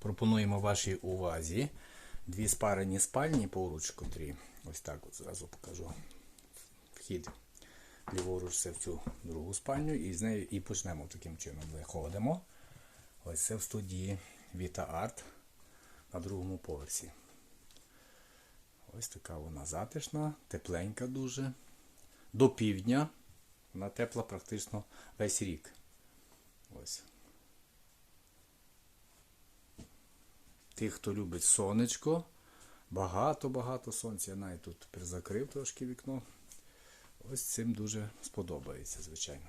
пропонуємо вашій увазі дві спарені спальні поруч, котрі ось так от зразу покажу. Вхід ліворуч це в цю другу спальню, і з нею і почнемо таким чином. Виходимо. Ось це в студії Vita Art на другому поверсі. Ось така вона затишна, тепленька дуже. До півдня вона тепла практично весь рік. Ось. Тих, хто любить сонечко, багато-багато сонця. Я навіть тут призакрив трошки вікно. Ось цим дуже сподобається, звичайно.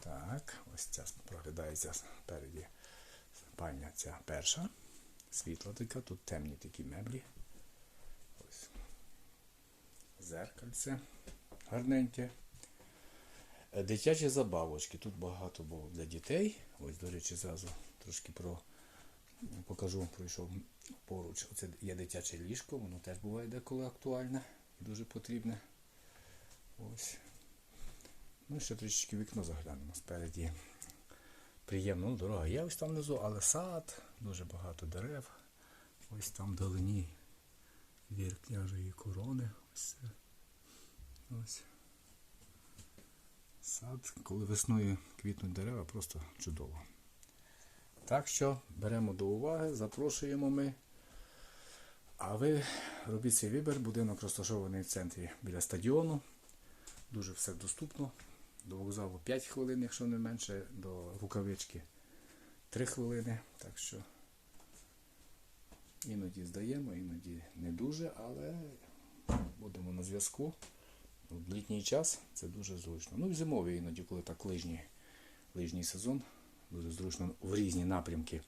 Так, ось ця проглядається спереді спальня ця перша. Світла така, тут темні такі меблі. Ось. Зеркальце гарненьке. Дитячі забавочки. Тут багато було для дітей. Ось, до речі, зразу трошки про покажу, пройшов поруч. Оце є дитяче ліжко, воно теж буває деколи актуальне дуже потрібне. Ось. Ну, ще трішечки вікно заглянемо спереді. Приємно, ну, дорога є ось там внизу, але сад, дуже багато дерев. Ось там вдалині вір княжої корони. Ось. Ось. Сад, коли весною квітнуть дерева, просто чудово. Так що беремо до уваги, запрошуємо ми. А ви робіть свій вибір. Будинок розташований в центрі біля стадіону. Дуже все доступно. До вокзалу 5 хвилин, якщо не менше, до рукавички 3 хвилини. Так що іноді здаємо, іноді не дуже, але будемо на зв'язку. В літній час це дуже зручно. Ну і зимовий іноді, коли так лижній, лижній сезон, дуже зручно в різні напрямки.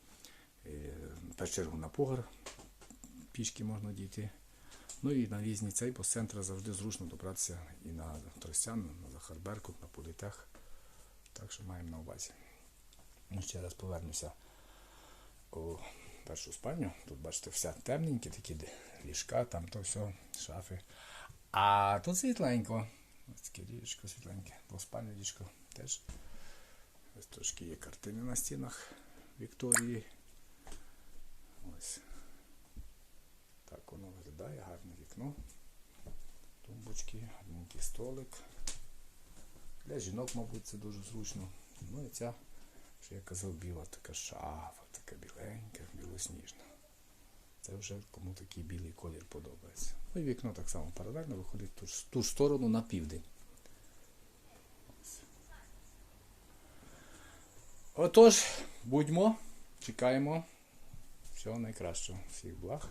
Е, В чергу на погар пішки можна дійти. Ну і на різні цей, бо з центру завжди зручно добратися і на Тростян, на Захарберку, на Політех. Так що маємо на увазі. Ну, ще раз повернуся у першу спальню. Тут, бачите, все темненьке, такі ліжка, там то все, шафи. А тут світленько. Ось таке ліжко світленьке. Двоспальне ліжко теж. Ось трошки є картини на стінах Вікторії. Ось. Так воно виглядає, гарне вікно. Тумбочки, гарненький столик. Для жінок, мабуть, це дуже зручно. Ну і ця, що я казав, біла така шафа, така біленька, білосніжна. Це вже кому такий білий колір подобається. Ну і вікно так само паралельно виходить в ту ту сторону на південь. Отож, будьмо, чекаємо. Всього найкращого. Всіх благ.